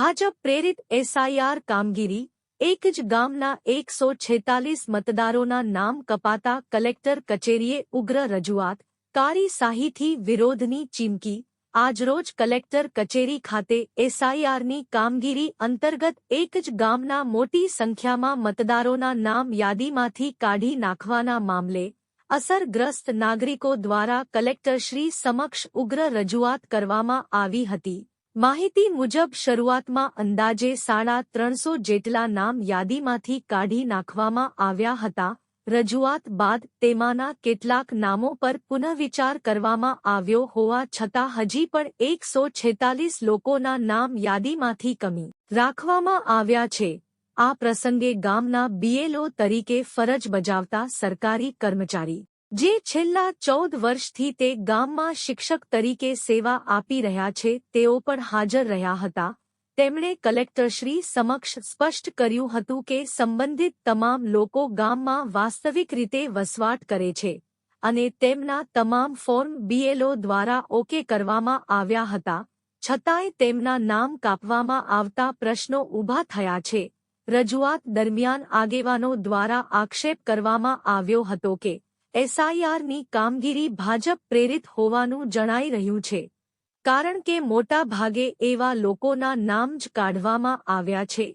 ભાજપ પ્રેરિત એસઆઈઆર કામગીરી, એક જ ગામના એકસો છેતાલીસ મતદારોના નામ કપાતા કલેક્ટર કચેરીએ ઉગ્ર રજૂઆત, કારી શાહીથી વિરોધની ચીમકી, આજરોજ કલેક્ટર કચેરી ખાતે એસઆઈઆરની કામગીરી અંતર્ગત એક જ ગામના મોટી સંખ્યામાં મતદારોના નામ યાદીમાંથી કાઢી નાખવાના મામલે, અસરગ્રસ્ત નાગરિકો દ્વારા કલેક્ટરશ્રી સમક્ષ ઉગ્ર રજૂઆત કરવામાં આવી હતી. માહિતી મુજબ શરૂઆતમાં અંદાજે સાડા ત્રણસો જેટલા નામ યાદીમાંથી કાઢી નાખવામાં આવ્યા હતા. રજૂઆત બાદ તેમાંના કેટલાક નામો પર પુનઃવિચાર કરવામાં આવ્યો હોવા છતાં હજી પણ એકસો છેતાલીસ લોકોના નામ યાદીમાંથી કમી રાખવામાં આવ્યા છે. આ પ્રસંગે ગામના બીએલઓ તરીકે ફરજ બજાવતા સરકારી કર્મચારી જે છેલ્લા ચૌદ વર્ષથી તે ગામમાં શિક્ષક તરીકે સેવા આપી રહ્યા છે, તેઓ પણ હાજર રહ્યા હતા. તેમણે કલેક્ટરશ્રી સમક્ષ સ્પષ્ટ કર્યું હતું કે સંબંધિત તમામ લોકો ગામમાં વાસ્તવિક રીતે વસવાટ કરે છે અને તેમના તમામ ફોર્મ બીએલઓ દ્વારા ઓકે કરવામાં આવ્યા હતા. છતાંય તેમના નામ કાપવામાં આવતા પ્રશ્નો ઊભા થયા છે. રજૂઆત દરમિયાન આગેવાનો દ્વારા આક્ષેપ કરવામાં આવ્યો હતો કે એસઆઈઆરની કામગીરી ભાજપ પ્રેરિત હોવાનું જણાઈ રહ્યું છે. કારણ કે મોટા ભાગે એવા લોકોના નામ જ કાઢવામાં આવ્યા છે,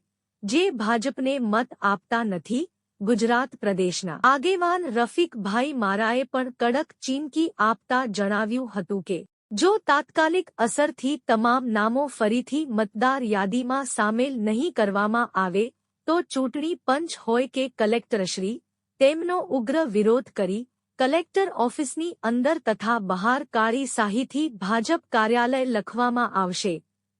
જે ભાજપને મત આપતા નથી, ગુજરાત પ્રદેશના. આગેવાન રફીકભાઈ મારાએ પણ કડક ચીમકી આપતા જણાવ્યું હતું કે, જો તાત્કાલિક અસરથી તમામ નામો ફરીથી મતદાર યાદીમાં સામેલ નહીં કરવામાં આવે, તો ચૂંટણી પંચ હોય કે કલેક્ટરશ્રી તેમનો ઉગ્ર વિરોધ કરી કલેક્ટર ઓફિસની અંદર તથા બહાર કાળી શાહીથી ભાજપ કાર્યાલય લખવામાં આવશે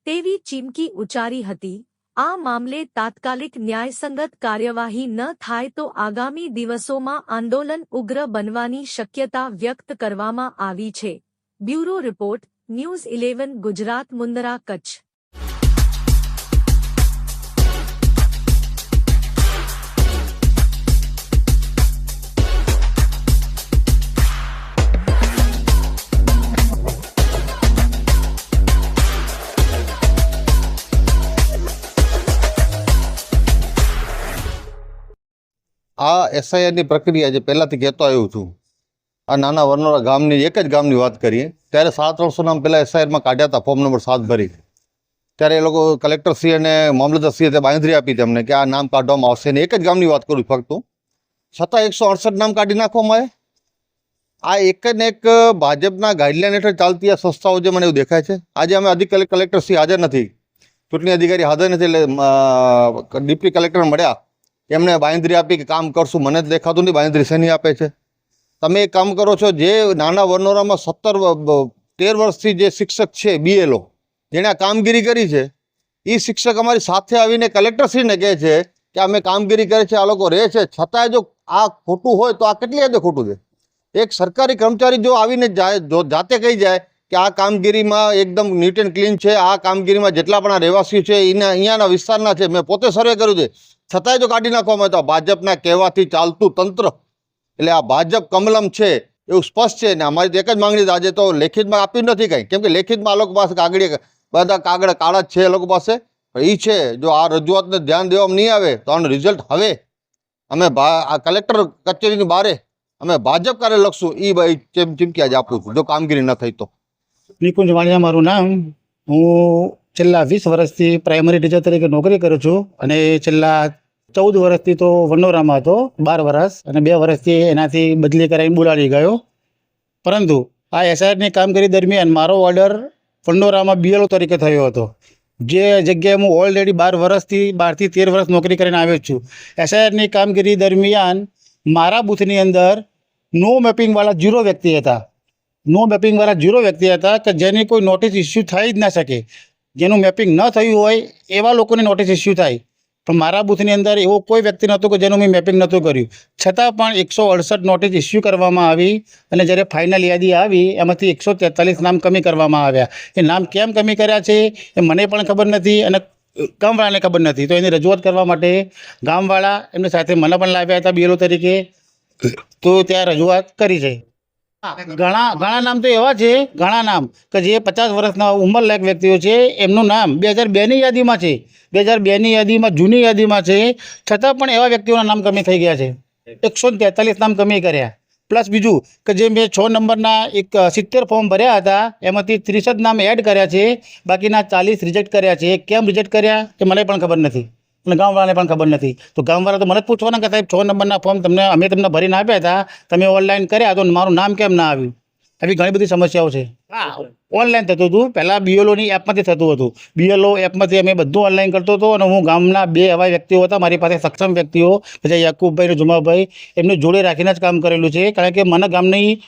તેવી ચીમકી ઉચ્ચારી હતી. આ મામલે તાત્કાલિક ન્યાયસંગત કાર્યવાહી ન થાય તો આગામી દિવસોમાં આંદોલન ઉગ્ર બનવાની શક્યતા વ્યક્ત કરવામાં આવી છે. Bureau report, news eleven, Gujarat Mundra Kutch. આ એસઆઈઆરની પ્રક્રિયા જે પહેલાંથી કહેતો આવ્યો છું, આ નાના વરનોરા ગામની એક જ ગામની વાત કરીએ, ત્યારે સાત ત્રણસો નામ પહેલાં એસઆઈઆરમાં કાઢ્યા હતા ફોર્મ નંબર સાત ભરી ત્યારે એ લોકો કલેક્ટરશ્રી અને મામલતદારશ્રીએ તે બાંધરી આપી તેમને કે આ નામ કાઢવામાં આવશે ને એક જ ગામની વાત કરું ફક્ત છતાં એકસો અડસઠ નામ કાઢી નાખવામાં આવે આ એક ને એક ભાજપના ગાઈડલાઇન હેઠળ ચાલતી આ સંસ્થાઓ જે મને એવું દેખાય છે, આજે અમે અધિક કલેક્ટરશ્રી હાજર નથી. ચૂંટણી અધિકારી હાજર નથી એટલે ડિપ્ટી કલેક્ટર મળ્યા. એમને બાંયધરી આપી કે કામ કરશું, મને જ દેખાતું નહીં બાંયધરી શેની આપે છે? તમે એક કામ કરો છો, જે નાના વરનોરામાં સત્તર તેર વર્ષથી જે શિક્ષક છે બીએલઓ જેણે આ કામગીરી કરી છે એ શિક્ષક અમારી સાથે આવીને કલેક્ટરશ્રીને કહે છે કે અમે કામગીરી કરે છે, આ લોકો રહે છે, છતાંય જો આ ખોટું હોય તો આ કેટલી હદે ખોટું છે? એક સરકારી કર્મચારી જો આવીને જાય, જો જાતે કહી જાય કે આ કામગીરીમાં એકદમ નીટ એન્ડ ક્લીન છે. આ કામગીરીમાં જેટલા પણ આ રહેવાસીઓ છે, એના અહીંયાના વિસ્તારના છે. મેં પોતે સર્વે કર્યું છે. છતાંય જો કાઢી નાખવામાં તો ભાજપના કહેવાથી ચાલતું તંત્ર, એટલે આ ભાજપ કમલમ છે, એવું સ્પષ્ટ છે. ને અમારી એક જ માંગણી આજે તો લેખિતમાં આપ્યું નથી કંઈ. કેમ કે લેખિતમાં આ લોકો પાસે કાગળી બધા કાગળ કાળા જ છે એ લોકો પાસે. એ છે, જો આ રજૂઆતને ધ્યાન દેવામાં નહીં આવે, તો આનું રિઝલ્ટ હવે અમે આ કલેક્ટર કચેરીની બારે અમે ભાજપ કાર્ય લખશું. એ ભાઈ ચીમ ચીમકી આજે આપું છું જો કામગીરી ન થઈ તો. નિકુંજ વાણિયા મારું નામ. હું છેલ્લા વીસ વર્ષથી પ્રાઇમરી ટીચર તરીકે નોકરી કરું છું અને છેલ્લા ચૌદ વર્ષથી તો વનોરામાં હતો, બાર વર્ષ અને બે વર્ષથી એનાથી બદલી કરાવીને બોલાડી ગયો. પરંતુ આ એસઆઈઆરની કામગીરી દરમિયાન મારો ઓર્ડર વનોરામાં બીએલઓ તરીકે થયો હતો. જે જગ્યાએ હું ઓલરેડી બાર વર્ષથી, બારથી તેર વર્ષ નોકરી કરીને આવ્યો છું. એસઆઈઆરની કામગીરી દરમિયાન મારા બૂથની અંદર નો મેપિંગવાળા ઝીરો વ્યક્તિ હતા. નો મેપિંગવાળા ઝીરો વ્યક્તિ હતા કે જેની કોઈ નોટિસ ઇસ્યુ થઈ જ ના શકે. જેનું મેપિંગ ન થયું હોય, એવા લોકોને નોટિસ ઇસ્યુ થાય. પણ મારા બૂથની અંદર એવો કોઈ વ્યક્તિ નહોતો કે જેનું મેં મેપિંગ નહોતું કર્યું. છતાં પણ એકસો અડસઠ નોટિસ ઇસ્યુ કરવામાં આવી અને જ્યારે ફાઇનલ યાદી આવી, એમાંથી એકસો તેતાલીસ નામ કમી કરવામાં આવ્યા. એ નામ કેમ કમી કર્યા છે, એ મને પણ ખબર નથી અને ગામવાળાને ખબર નથી. તો એની રજૂઆત કરવા માટે ગામવાળા એમની સાથે મને પણ લાવ્યા હતા બીએલઓ તરીકે. તો ત્યાં રજૂઆત કરી છે. ઘણા ઘણા નામ તો એવા છે ઘણા નામ કે જે પચાસ વર્ષના ઉંમરલાયક વ્યક્તિઓ છે એમનું નામ બે હજાર બેની યાદીમાં છે બે હજાર બેની યાદીમાં જૂની યાદીમાં છે છતાં પણ એવા વ્યક્તિઓના નામ કમી થઈ ગયા છે. એકસો ને તેતાલીસ નામ કમી કર્યા. પ્લસ બીજું કે જે મેં છ નંબરના એક સિત્તેર ફોર્મ ભર્યા હતા એમાંથી ત્રીસ જ નામ એડ કર્યા છે બાકીના ચાલીસ રિજેક્ટ કર્યા છે. કેમ રિજેક્ટ કર્યા એ મને પણ ખબર નથી. અને ગામવાળાને પણ ખબર નથી. તો ગામવાળા તો મને જ પૂછવાના કે સાહેબ છ નંબરના ફોર્મ તમને અમે તમને ભરીને આપ્યા હતા તમે ઓનલાઈન કર્યા તો મારું નામ કેમ ના આવ્યું? આવી ઘણી બધી સમસ્યાઓ છે. હા. ઓનલાઈન થતું હતું. પહેલાં બીએલઓની એપમાંથી થતું હતું. બીએલઓ એપમાંથી અમે બધું ઓનલાઈન કરતો હતો અને હું ગામના બે એવા વ્યક્તિઓ હતા મારી પાસે સક્ષમ વ્યક્તિઓ પછી યાકુબભાઈ અને જુમાભાઈ એમને જોડે રાખીને જ કામ કરેલું છે. કારણ કે મને ગામની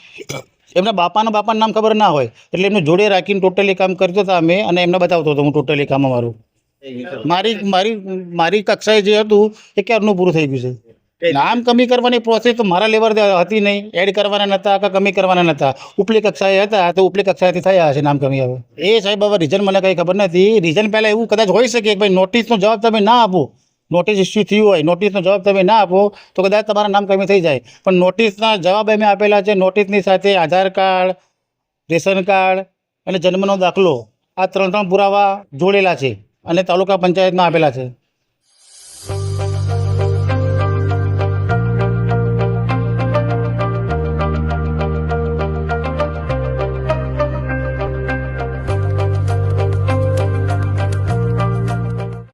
એમના બાપાના બાપાનું નામ ખબર ના હોય. એટલે એમને જોડે રાખીને ટોટલી કામ કરતો હતા અમે અને એમને બતાવતો હતો હું ટોટલી કામ અમારું. મારી મારી મારી કક્ષાએ જે હતું એ ક્યારનું પૂરું થઈ ગયું છે? નામ કમી કરવાની પ્રોસેસ તો મારા લેવલ હતી નહીં. એડ કરવાના નહોતા કે કમી કરવાના નહોતા ઉપલી કક્ષાએ હતા તો ઉપલી કક્ષાએથી થયા હશે નામ કમી હવે. એ સાહેબ હવે રીઝન મને કંઈ ખબર નથી. રીઝન પહેલાં એવું કદાચ હોઈ શકે કે ભાઈ નોટિસનો જવાબ તમે ના આપો. નોટિસ ઇસ્યુ થયું હોય નોટિસનો જવાબ તમે ના આપો તો કદાચ તમારા નામ કમી થઈ જાય. પણ નોટિસના જવાબ અમે આપેલા છે નોટિસની સાથે આધાર કાર્ડ રેશન કાર્ડ અને જન્મનો દાખલો. આ ત્રણ ત્રણ પુરાવા જોડેલા છે. અને તાલુકા પંચાયતમાં આપેલા છે.